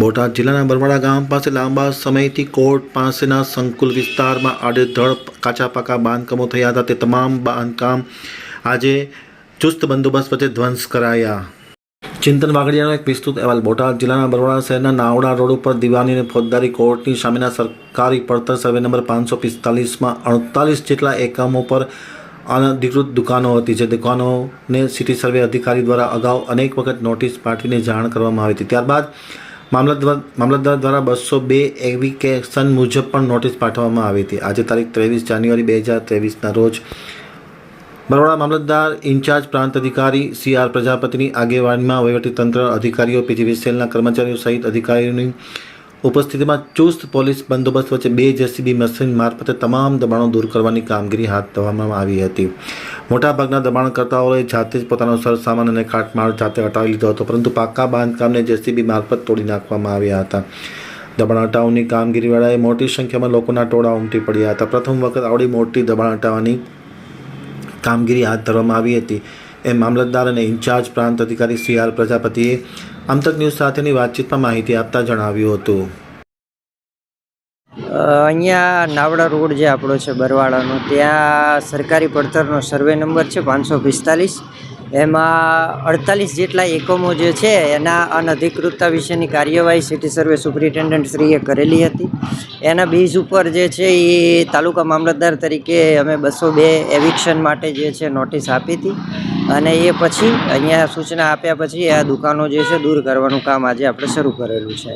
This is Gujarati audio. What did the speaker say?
બોટાદ જિલ્લાના બરવાડા ગામ પાસે લાંબા સમયથી કોર્ટ પાસેના સંકુલ વિસ્તારમાં આડેધડ કાચા પાકા બાંધકામો થયા હતા. તે તમામ બાંધકામ આજે ચુસ્ત બંદોબસ્ત વચ્ચે ધ્વંસ કરાયા. ચિંતન વાગડિયાનો એક વિસ્તૃત અહેવાલ. બોટાદ જિલ્લાના બરવાડા શહેરના નાવડા રોડ ઉપર દિવાની અને ફોજદારી કોર્ટની સામેના સરકારી પડતર સર્વે નંબર પાંચસો પિસ્તાલીસમાં અડતાલીસ જેટલા એકમો પર અનધિકૃત દુકાનો હતી, જે દુકાનોને સિટી સર્વે અધિકારી દ્વારા અગાઉ અનેક વખત નોટિસ પાઠવીને જાણ કરવામાં આવી હતી. ત્યારબાદ મામલતદાર મામલતદાર દ્વારા બસો બે એવિકેશન મુજબ પણ નોટિસ પાઠવવામાં આવી હતી. આજે તારીખ ત્રેવીસ જાન્યુઆરી બે હજાર ત્રેવીસના રોજ બરોડા મામલતદાર ઇન્ચાર્જ પ્રાંત અધિકારી સી આર પ્રજાપતિની આગેવાનીમાં વહીવટીતંત્ર અધિકારીઓ પીજીવીસીએલના કર્મચારીઓ સહિત અધિકારીઓની ઉપસ્થિતિમાં ચુસ્ત પોલીસ બંદોબસ્ત વચ્ચે બે જેસીબી મશીન મારફતે તમામ દબાણો દૂર કરવાની કામગીરી હાથ ધરવામાં આવી હતી. મોટાભાગના દબાણકર્તાઓએ જાતે જ પોતાનો સરસામાન અને કાટમાળ જાતે હટાવી લીધો હતો, પરંતુ પાકા બાંધકામને જેસીબી મારફત તોડી નાખવામાં આવ્યા હતા. દબાણ હટાવની કામગીરી વેળાએ મોટી સંખ્યામાં લોકોના ટોળા ઉમટી પડ્યા હતા. પ્રથમ વખત આવડી મોટી દબાણ હટાવવાની કામગીરી હાથ ધરવામાં આવી હતી. એ મામલતદાર અને ઇન્ચાર્જ પ્રાંત અધિકારી સી આર પ્રજાપતિએ આમતક ન્યૂઝ સાથેની વાતચીતમાં માહિતી આપતા જણાવ્યું હતું. અહીંયા નાવડા રોડ જે આપણો છે બરવાડાનો ત્યાં સરકારી પડતરનો સર્વે નંબર છે પાંચસો પિસ્તાલીસ. એમાં અડતાલીસ જેટલા એકમો જે છે એના અનધિકૃતતા વિશેની કાર્યવાહી સિટી સર્વે સુપ્રિન્ટેન્ડન્ટ શ્રીએ કરેલી હતી. એના બેઝ ઉપર જે છે એ તાલુકા મામલતદાર તરીકે અમે બસો બે એવિક્શન માટે જે છે નોટિસ આપી હતી. અને એ પછી અહીંયા સૂચના આપ્યા પછી આ દુકાનો જે છે દૂર કરવાનું કામ આજે આપણે શરૂ કરેલું છે.